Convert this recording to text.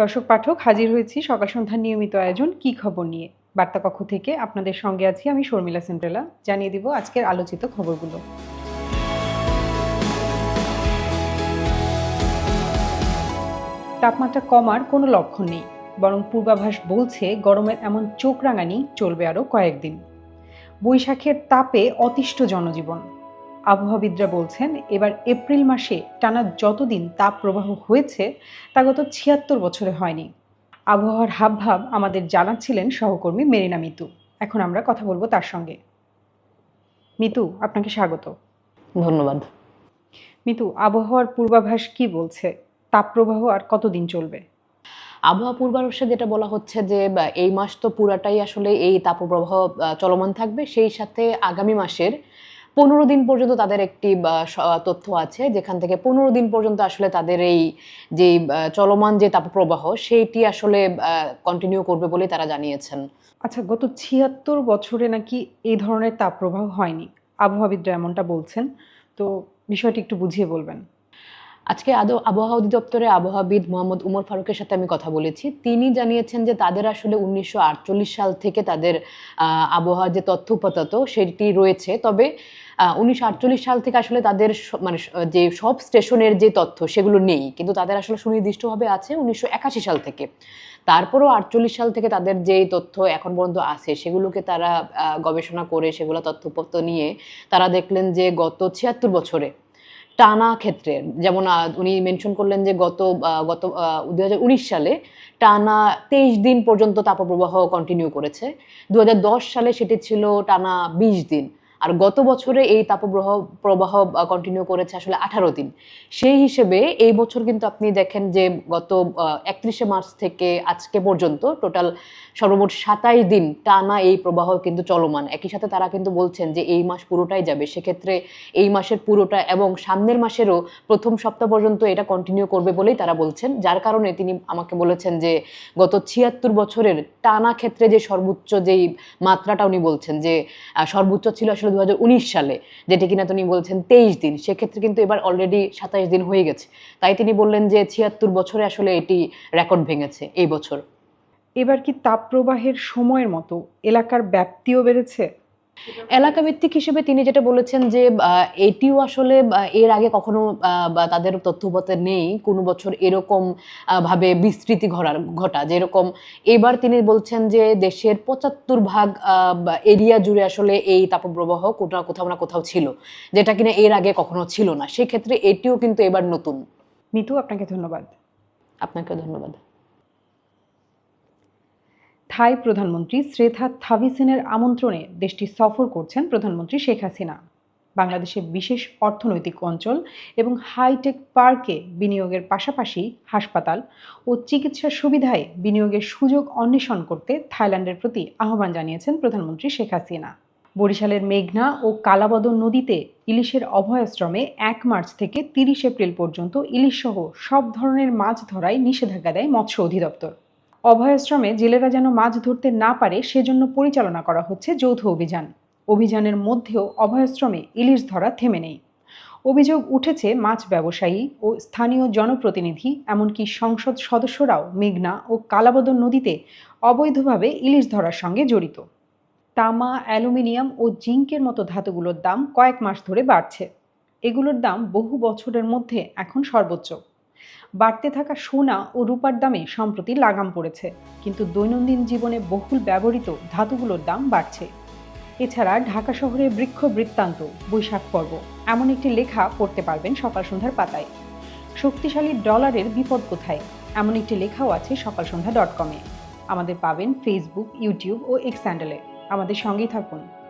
দর্শক পাঠক, হাজির হয়েছি সকাল সন্ধ্যার নিয়মিত আয়োজন কি খবর নিয়ে। বার্তা কক্ষ থেকে আপনাদের সঙ্গে আছি আমি শর্মিলা সেন্ট্রেলা। জানিয়ে দিব আজকের আলোচিত খবরগুলো। তাপমাত্রা কমার কোনো লক্ষণ নেই, বরং পূর্বাভাস বলছে গরমের এমন চোখ রাঙানি চলবে আরও কয়েকদিন। বৈশাখের তাপে অতিষ্ঠ জনজীবন। আবহাওয়াবিদরা বলছেন এবার এপ্রিল মাসে টানা যতদিন তাপ প্রবাহ হয়েছে তা গত ছিয়াত্তর বছরে হয়নি। আবহাওয়ার হাবভাব আমাদের জানাচ্ছিলেন সহকর্মী মেরিনা মিতু। এখন আমরা কথা বলব তার সঙ্গে। মিতু আপনাকে স্বাগত। ধন্যবাদ। মিতু আবহাওয়ার পূর্বাভাস কি বলছে? তাপপ্রবাহ আর কতদিন চলবে? আবহাওয়া পূর্বাভাসে যেটা বলা হচ্ছে যে এই মাস তো পুরাটাই আসলে এই তাপপ্রবাহ চলমান থাকবে। সেই সাথে আগামী মাসের পনেরো দিন পর্যন্ত তাদের একটি তথ্য আছে, যেখান থেকে পনেরো দিন পর্যন্ত আসলে তাদের এই যে চলমান যে তাপপ্রবাহ, সেইটি আসলে কন্টিনিউ করবে বলে তারা জানিয়েছেন। আচ্ছা গত ছিয়াত্তর বছরে নাকি এই ধরনের তাপপ্রবাহ হয়নি? আবহাওয়াবিদরা এমনটা বলছেন, তো বিষয়টি একটু বুঝিয়ে বলবেন। আজকে আদৌ আবহাওয়া অধিদপ্তরে আবহাওয়াবিদ মোহাম্মদ উমর ফারুকের সাথে আমি কথা বলেছি। তিনি জানিয়েছেন যে তাদের আসলে উনিশশো আটচল্লিশ সাল থেকে তাদের আহ, আবহাওয়ার যে তথ্য উপাত্ত সেটি রয়েছে। তবে উনিশশো আটচল্লিশ সাল থেকে আসলে তাদের মানে যে সব স্টেশনের যে তথ্য সেগুলো নেই। কিন্তু তাদের আসলে সুনির্দিষ্টভাবে আছে উনিশশো একাশি সাল থেকে। তারপরও আটচল্লিশ সাল থেকে তাদের যেই তথ্য এখন পর্যন্ত আছে সেগুলোকে তারা গবেষণা করে সেগুলো তথ্যপত্র নিয়ে তারা দেখলেন যে গত ছিয়াত্তর বছরে টানা ক্ষেত্রে, যেমন উনি মেনশন করলেন যে গত গত দুহাজার উনিশ সালে টানা তেইশ দিন পর্যন্ত তাপপ্রবাহ কন্টিনিউ করেছে। দু হাজার দশ সালে সেটি ছিল টানা বিশ দিন। আর গত বছরে এই তাপপ্রবাহ, প্রবাহ কন্টিনিউ করেছে আসলে আঠারো দিন। সেই হিসেবে এই বছর কিন্তু আপনি দেখেন যে গত একত্রিশে মার্চ থেকে আজকে পর্যন্ত টোটাল সর্বমোট সাতাইশ দিন টানা এই প্রবাহ কিন্তু চলমান। একই সাথে তারা কিন্তু বলছেন যে এই মাস পুরোটাই যাবে। সেক্ষেত্রে এই মাসের পুরোটা এবং সামনের মাসেরও প্রথম সপ্তাহ পর্যন্ত এটা কন্টিনিউ করবে বলেই তারা বলছেন। যার কারণে তিনি আমাকে বলেছেন যে গত ছিয়াত্তর বছরের টানা ক্ষেত্রে যে সর্বোচ্চ যেই মাত্রাটা উনি বলছেন যে সর্বোচ্চ ছিল আসলে উনিশ সালে, যেটি কিনা তিনি বলছেন তেইশ দিন, সেক্ষেত্রে কিন্তু এবার অলরেডি সাতাইশ দিন হয়ে গেছে। তাই তিনি বললেন যে ছিয়াত্তর বছরে আসলে এটি রেকর্ড ভেঙেছে এই বছর। এবার কি তাপ প্রবাহের সময়ের মতো এলাকার ব্যাপ্তিও বেড়েছে? এলাকা ভিত্তিক হিসেবে তিনি যেটা বলেছেন যে এটিও আসলে এর আগে কখনো তাদের তথ্যপত্রে নেই কোনো বছর এরকম ভাবে বিস্তৃতি ঘটার ঘটা। যেরকম এবার তিনি বলছেন যে দেশের পঁচাত্তর ভাগ এরিয়া জুড়ে আসলে এই তাপপ্রবাহ কোথাও কোথাও না কোথাও ছিল যেটা কিনা এর আগে কখনো ছিল না। সেক্ষেত্রে এটিও কিন্তু এবার নতুন। মিতু আপনাকে ধন্যবাদ। আপনাকে ধন্যবাদ। থাই প্রধানমন্ত্রী শ্রেথা থাভিসেনের আমন্ত্রণে দেশটি সফর করছেন প্রধানমন্ত্রী শেখ হাসিনা। বাংলাদেশের বিশেষ অর্থনৈতিক অঞ্চল এবং হাইটেক পার্কে বিনিয়োগের পাশাপাশি হাসপাতাল ও চিকিৎসা সুবিধায় বিনিয়োগের সুযোগ অন্বেষণ করতে থাইল্যান্ডের প্রতি আহ্বান জানিয়েছেন প্রধানমন্ত্রী শেখ হাসিনা। বরিশালের মেঘনা ও কালাবদন নদীতে ইলিশের অভয়াশ্রমে এক মার্চ থেকে তিরিশ এপ্রিল পর্যন্ত ইলিশসহ সব ধরনের মাছ ধরায় নিষেধাজ্ঞা দেয় মৎস্য অধিদপ্তর। অভয়াশ্রমে জেলেরা যেন মাছ ধরতে না পারে, সেজন্য পরিচালনা করা হচ্ছে যৌথ অভিযান। অভিযানের মধ্যেও অভয়াশ্রমে ইলিশ ধরা থেমে নেই। অভিযোগ উঠেছে মাছ ব্যবসায়ী ও স্থানীয় জনপ্রতিনিধি, এমনকি সংসদ সদস্যরাও মেঘনা ও কালাবদন নদীতে অবৈধভাবে ইলিশ ধরার সঙ্গে জড়িত। তামা, অ্যালুমিনিয়াম ও জিঙ্কের মতো ধাতুগুলোর দাম কয়েক মাস ধরে বাড়ছে। এগুলোর দাম বহু বছরের মধ্যে এখন সর্বোচ্চ। বাড়তে থাকা সোনা ও রূপার দামে সম্প্রতি লাগাম পড়েছে। কিন্তু দৈনন্দিন জীবনে বহুল ব্যবহৃত ধাতুগুলোর দাম বাড়ছে। এছাড়া ঢাকা শহরের বৃক্ষ বৃত্তান্ত, বৈশাখ পর্ব, এমন একটি লেখা পড়তে পারবেন সকাল সন্ধ্যার পাতায়। শক্তিশালী ডলারের বিপদ কোথায়? এমন একটি লেখাও আছে সকাল সন্ধ্যা ডট কমে আমাদের পাবেন ফেসবুক ইউটিউব ও এক্স আমাদের সঙ্গেই থাকুন।